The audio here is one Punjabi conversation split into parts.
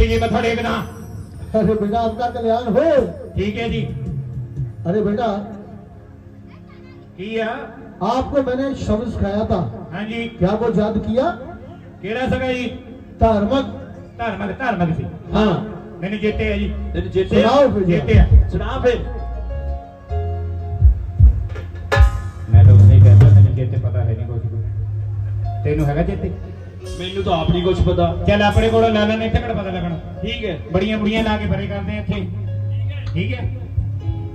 गुरु जी मथा टेकना अरे बेटा आपका कल्याण हो ठीक है जी अरे बेटा की है आपको मैंने शब्द सिखाया था हाँ जी क्या वो याद किया केड़ा सगा जी धार्मिक ਧਾਰਮਿਕ ਧਾਰਮਿਕ ਸੀ हाँ ਮੈਨੂੰ ਚੇਤੇ ਹੈ ਜੀ ਤੈਨੂੰ ਚੇਤੇ ਸੁਣਾਓ ਫਿਰ ਜੀ। ਚੇਤੇ ਹੈ ਸੁਣਾ ਫਿਰ ਮੈਂ ਤਾਂ ਉਸੇ ਹੀ ਕਹਿੰਦਾ ਮੈਨੂੰ ਚੇਤੇ ਪਤਾ ਹੈ ਨਹੀਂ ਕੁਝ ਵੀ। ਤੈਨੂੰ ਹੈਗਾ ਚੇਤੇ ਮੈਨੂੰ ਤਾਂ ਆਪ ਨਹੀਂ ਕੁਝ ਪਤਾ। ਚੱਲ ਆਪਣੇ ਕੋਲੋਂ ਲਾ ਲੈਣੇ ਇੱਥੇ ਕਿਹੜਾ ਪਤਾ ਲੱਗਣਾ? ਠੀਕ ਹੈ। ਬੜੀਆਂ ਬੁੜੀਆਂ ਲਾ ਕੇ ਪਰੇ ਕਰਦੇ ਆ ਇੱਥੇ। ਠੀਕ ਹੈ।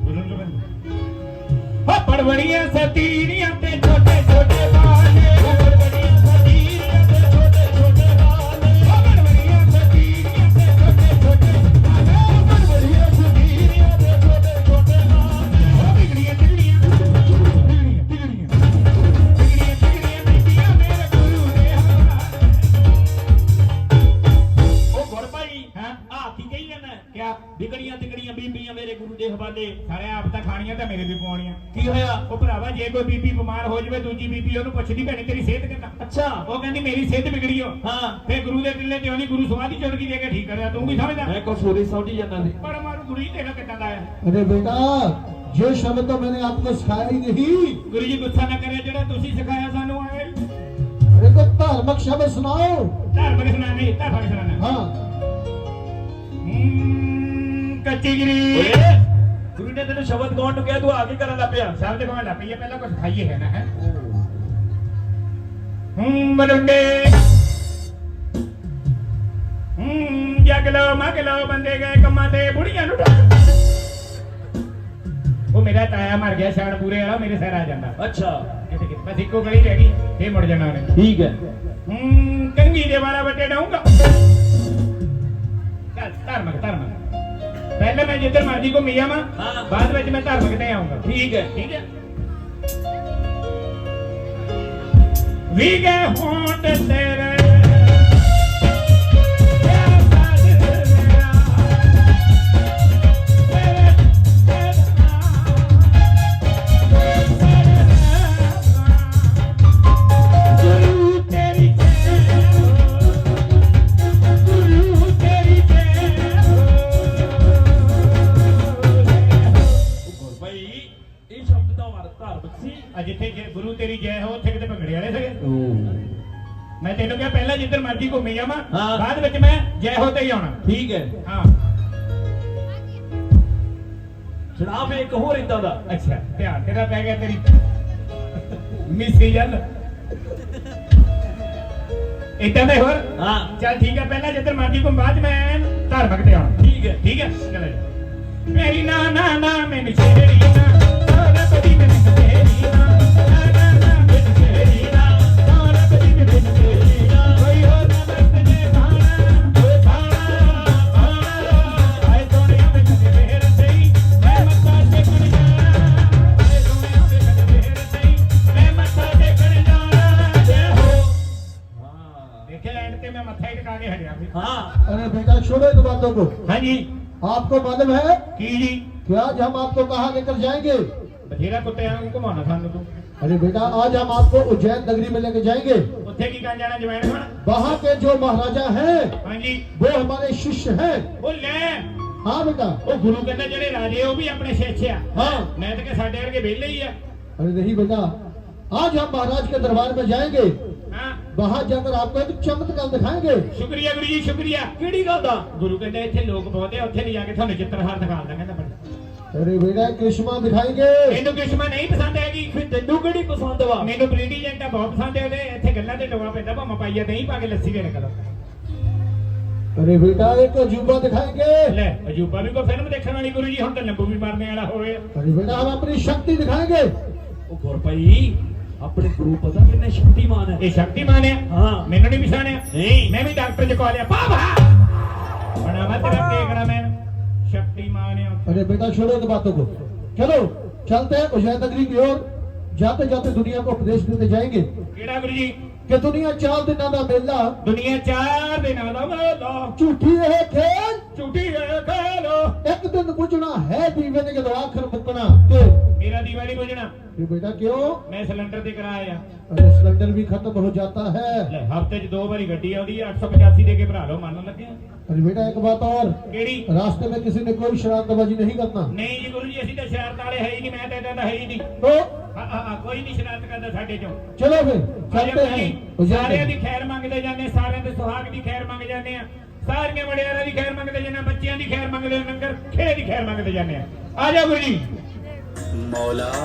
ਬੋਲਣ ਲੋ ਹੋ ਬੜਬੜੀਆਂ ਸਤੀਰੀਆਂ ਤੇ ਛੋਟੇ ਛੋਟੇ ਬਾਲੇ ਉਹ ਗੁਰ ਭਾਈ ਹਾਂ ਆ ਕੀ ਕਹੀ ਜਾਂਦਾ ਕਿਆ ਵਿਗੜੀਆਂ ਤਿਗੜੀਆਂ ਬੀਬੀਆਂ ਮੇਰੇ ਗੁਰੂ ਦੇ ਹਵਾਲੇ ਸਾਰੇ ਆਪ ਤਾਂ ਖਾਣੀਆਂ ਤਾਂ ਮੇਰੇ ਵੀ ਪਵਾਉਣੀਆਂ ਕੀ ਹੋਇਆ ਉਹ ਭਰਾਵਾ ਜੇ ਕੋਈ ਬੀਬੀ ਬਿਮਾਰ ਹੋ ਜਾਵੇ ਦੂਜੀ ਬੀਬੀ ਉਹਨੂੰ ਪੁੱਛਦੀ ਭੈਣੇ ਤੇਰੀ ਸਿਹਤ ਕਿੱਦਾਂ ਅੱਛਾ ਉਹ ਕਹਿੰਦੀ ਮੇਰੀ ਸਿਹਤ ਵਿਗੜੀ ਹੋ ਹਾਂ ਫੇ ਗੁਰੂ ਦੇ ਟਿੱਲੇ ਤੇ ਉਹਨੀ ਗੁਰੂ ਸਮਾਧੀ ਚੜਕੀ ਦੇ ਕੇ ਠੀਕ ਕਰਿਆ ਤੂੰ ਵੀ ਸਮਝਦਾ ਮੈਂ ਕੁਛ ਹੋਰੀ ਸਮਝੀ ਜਾਂਦਾ ਸੀ ਪਰ ਮਾਰੂ ਗੁਰੂ ਜੀ ਤੇਰਾ ਕਿੱਦਾਂ ਦਾ ਹੈ अरे बेटा ये शब्द तो मैंने आपको सिखाया ही नहीं ਗੁਰੂ ਜੀ ਗੁੱਸਾ ਨਾ ਕਰਿਆ ਜਿਹੜਾ ਤੁਸੀਂ ਸਿਖਾਇਆ ਸਾਨੂੰ ਆਏ अरे को धार्मिक शब्द सुनाओ ਧਾਰਮਿਕ ਸੁਣਾਣੇ ਧਾਰਮਿਕ ਸੁਣਾਣਾ हाँ ਕੱਚੀ ਗਰੀ ਓਏ ਗੁਰੂ ਨੇ ਤੈਨੂੰ ਸ਼ਬਦ ਗਾਉਣ ਨੂੰ ਕਿਹਾ ਤੂੰ ਆ ਕੇ ਕਰਨ ਲੱਗ ਪਿਆ। ਸ਼ਬਦ ਕਹਾਂ ਲਾ ਪਈਏ ਪਹਿਲਾਂ ਕੁਝ ਖਾਈਏ ਹੈ ਨਾ ਹੈ? ਹੂੰ ਮਰੁੰਡੇ। ਹੂੰ ਜਗ ਲੋ ਮਗ ਲੋ ਬੰਦੇ ਗਏ ਕੰਮਾਂ ਤੇ ਬੁੜੀਆਂ ਨੂੰ। ਉਹ ਮੇਰਾ ਤਾਇਆ ਮਰ ਗਿਆ ਛਾੜ ਪੂਰੇ ਵਾਲਾ ਮੇਰੇ ਸਿਰ ਆ ਜਾਂਦਾ। ਅੱਛਾ। ਕਿਤੇ ਕਿਤੇ ਬਸ ਇੱਕੋ ਗਲੀ ਰਹਿ ਗਈ ਫੇਰ ਮੁੜ ਜਾਣਾ ਉਹਨੇ। ਠੀਕ ਹੈ। ਹੂੰ ਕੰਗੀ ਦੇ ਵਾਲਾ ਵੱਟੇ ਡਾਉਂਗਾ ਚੱਲ ਧਰਮਕ ਧਰਮਕ। ਪਹਿਲੇ ਮੈਂ ਜਿੱਧਰ ਮਰਜ਼ੀ ਘੁੰਮੀ ਹਾਂ। ਬਾਅਦ ਵਿੱਚ ਮੈਂ ਧਰਮਕ ਤੇ ਆਉਂਗਾ। ਠੀਕ ਹੈ। ਠੀਕ ਹੈ? ਵੀ ਗਏ ਹੋਂਦ ਤੇਰੇ ਮੈਂ ਤੈਨੂੰ ਕਿਹਾ ਪਹਿਲਾਂ ਜਿੱਧਰ ਮਰਜ਼ੀ ਘੁੰਮੀ ਜਾਵਾਂ ਹਾਂ। ਬਾਅਦ ਵਿੱਚ ਮੈਂ ਜੈ ਹੋ ਤੇ ਹੀ ਆਉਣਾ। ਠੀਕ ਹੈ। ਹਾਂ। ਫੇ ਇੱਕ ਹੋਰ ਇਦਾਂ ਦਾ। ਅੱਛਾ ਧਿਆਨ ਤੇਰਾ ਪੈ ਗਿਆ ਤੇਰੀ। ਮਿਸੀ ਜਲ ਇਦਾਂ ਦੇ ਹੋਰ? ਹਾਂ। ਚੱਲ ਠੀਕ ਹੈ ਪਹਿਲਾਂ ਜਿੱਧਰ ਮਰਜ਼ੀ ਘੁੰਮ ਬਾਅਦ 'ਚ ਮੈਂ ਧਾਰਮਿਕ ਤੇ ਆਉਣਾ। ਠੀਕ ਹੈ। ਠੀਕ ਹੈ? ਚਲੋ ਜੀ। ਮੇਰੀ ਨਾ ਨਾ ਨਾ ਮੈਨੂੰ ਛੇੜੀ ਨਾ। ਸਾਰਾ ਬਦੀ ਮੈਨੂੰ बातों को ਹਾਂਜੀ आपको मालूम है ਕੀ ਜੀ कि आज हम आपको कहाँ लेकर जाएंगे ਬਥੇਰਾ ਕੁੱਤਿਆਂ ਨੂੰ ਘੁਮਾਉਣਾ ਸਾਨੂੰ ਤੂੰ अरे बेटा आज हम आपको उज्जैन नगरी में लेकर जाएंगे ਉੱਥੇ ਕੀ ਕਰਨ ਜਾਣਾ ਜਵੈਣ ਖਾਣਾ वहाँ के जो महाराजा हैं ਹਾਂਜੀ वो हमारे शिष्य हैं ਉਹ ਲੈ हाँ बेटा ਉਹ ਗੁਰੂ ਕਹਿੰਦਾ ਜਿਹੜੇ ਰਾਜੇ ਉਹ ਵੀ ਆਪਣੇ ਸਿੱਖ ਆ हाँ ਮੈਂ ਤਾਂ ਕਿ ਸਾਡੇ ਵਰਗੇ ਵਿਹਲੇ ਹੀ ਆ अरे नहीं बेटा आज हम महाराज के दरबार में जाएंगे ਹਾਂ ਬਾਹਰ ਜਾਕਰ ਆਪਕੋ ਇੱਕ ਚਮਤਕਾਰ ਦਿਖਾਏਗੇ। ਸ਼ੁਕਰੀਆ ਗੁਰੂ ਜੀ ਸ਼ੁਕਰੀਆ। ਕਿਹੜੀ ਗੱਲ ਦਾ ਗੁਰੂ ਕਹਿੰਦੇ ਇੱਥੇ ਲੋਕ ਬਹੁਤੇ ਆ ਉੱਥੇ ਨਹੀਂ ਜਾ ਕੇ ਤੁਹਾਨੂੰ ਚਿੱਤਰਹਾਰ ਦਿਖਾ ਦਾਂਗੇ ਨਾ ਤੇਰੇ ਬੇੜਾ ਕ੍ਰਿਸ਼ਮਾ ਦਿਖਾਏਗੇ। ਮੈਨੂੰ ਕ੍ਰਿਸ਼ਮਾ ਨਹੀਂ ਪਸੰਦ ਹੈਗੀ ਫਿਰ ਤੈਨੂੰ ਕਿਹੜੀ ਪਸੰਦ ਵਾ? ਮੈਨੂੰ ਬ੍ਰਿਟੀਜੈਂਟ ਆ ਬਹੁਤ ਪਸੰਦ ਹੈ ਉਹਦੇ ਇੱਥੇ ਗੱਲਾਂ ਤੇ ਡੋਆ ਪੈਂਦਾ ਭਾਵੇਂ ਪਾਈਆ ਨਹੀਂ ਪਾ ਕੇ ਲੱਸੀ ਦੇ ਨਿਕਲ ਅਰੇ ਬੇਟਾ ਇੱਕ ਅਜੂਬਾ ਦਿਖਾਏਗੇ। ਲੈ ਅਜੂਬਾ ਵੀ ਕੋਈ ਫਿਲਮ ਦੇਖਣ ਵਾਲੀ ਗੁਰੂ ਜੀ ਹੁਣ ਤਾਂ ਲੰਬੂ ਵੀ ਮਾਰਨੇ ਵਾਲਾ ਹੋਵੇ। ਅਰੇ ਬੇਟਾ ਆਪਣੀ ਸ਼ਕਤੀ ਦਿਖਾਏਗੇ। ਉਹ ਗੁਰਪਈ ਆਪਣੇ ਗੁਰੂ ਪਤਾ ਕਿੰਨੇ ਸ਼ਕਤੀਮਾਨ ਹੈ ਇਹ ਸ਼ਕਤੀਮਾਨ ਆ ਹਾਂ ਮੈਨੂੰ ਨਹੀਂ ਪਛਾਣਿਆ ਨਹੀਂ ਮੈਂ ਵੀ ਡਾਕਟਰ ਚ ਕਾ ਲਿਆ ਬਾਬਾ ਬਣਾ ਮੈਂ ਤੇਰਾ ਕੇਕੜਾ ਮੈਂ ਸ਼ਕਤੀਮਾਨ ਆ अरे बेटा छोड़ो इन बातों को चलो चलते हैं उज्जैन नगरी की ओर जाते जाते दुनिया को उपदेश देते जाएंगे ਕਿਹੜਾ ਗੁਰੂ ਜੀ कि दुनिया चार दिनों का मेला ਦੁਨੀਆ ਚਾਰ ਦਿਨਾਂ ਦਾ ਮੇਲਾ झूठी है खेल ਝੂਠੀ ਹੈ ਕਹਿ ਲੋ एक दिन बुझना है दीवे ने जब आखिर मुकना के ਮੇਰਾ ਦੀ ਵਾਲੀ ਬੁਝਣਾ फिर बेटा क्यों ਮੈਂ ਸਿਲੰਡਰ ਤੇ ਕਰਾਇਆ ਆ अरे सिलेंडर भी खत्म हो जाता है ਲੈ ਹਫਤੇ 'ਚ ਦੋ ਵਾਰੀ ਗੱਡੀ ਆਉਂਦੀ ਆ 885 ਦੇ ਕੇ ਭਰਾ ਲਓ ਮੰਨ ਲੱਗੇ ਆ। अरे बेटा एक बात और ਕਿਹੜੀ रास्ते में किसी ने कोई शरारतबाजी नहीं करना ਨਹੀਂ ਜੀ ਗੁਰੂ ਜੀ ਅਸੀਂ ਤਾਂ ਸ਼ਰਾਰਤ ਵਾਲੇ ਹੈ ਹੀ ਨਹੀਂ ਮੈਂ ਤਾਂ ਇਦਾਂ ਦਾ ਹੈ ਹੀ ਨਹੀਂ तो ਹਾਂ ਹਾਂ ਹਾਂ, ਕੋਈ ਨਹੀਂ ਸ਼ਰਾਰਤ ਕਰਦਾ ਸਾਡੇ ਚੋਂ चलो फिर ਆਜਾ चलते हैं ਭਾਈ, ਸਾਰਿਆਂ उजैन ਦੀ ਖੈਰ ਮੰਗਦੇ ਜਾਂਦੇ ਸਾਰਿਆਂ ਦੇ ਸੁਹਾਗ ਦੀ ਖੈਰ ਮੰਗ ਜਾਂਦੇ ਆ ਸਾਰੀਆਂ ਵਡਿਆਰਾਂ ਦੀ ਖੈਰ ਮੰਗਦੇ ਜਾਂਦੇ ਆ, ਬੱਚਿਆਂ ਦੀ ਖੈਰ ਮੰਗਦੇ ਨੰਗਰ ਖੇੜੇ ਦੀ ਖੈਰ ਮੰਗਦੇ ਜਾਂਦੇ ਆ ਆ ਜਾ ਗੁਰੂ ਜੀ मौला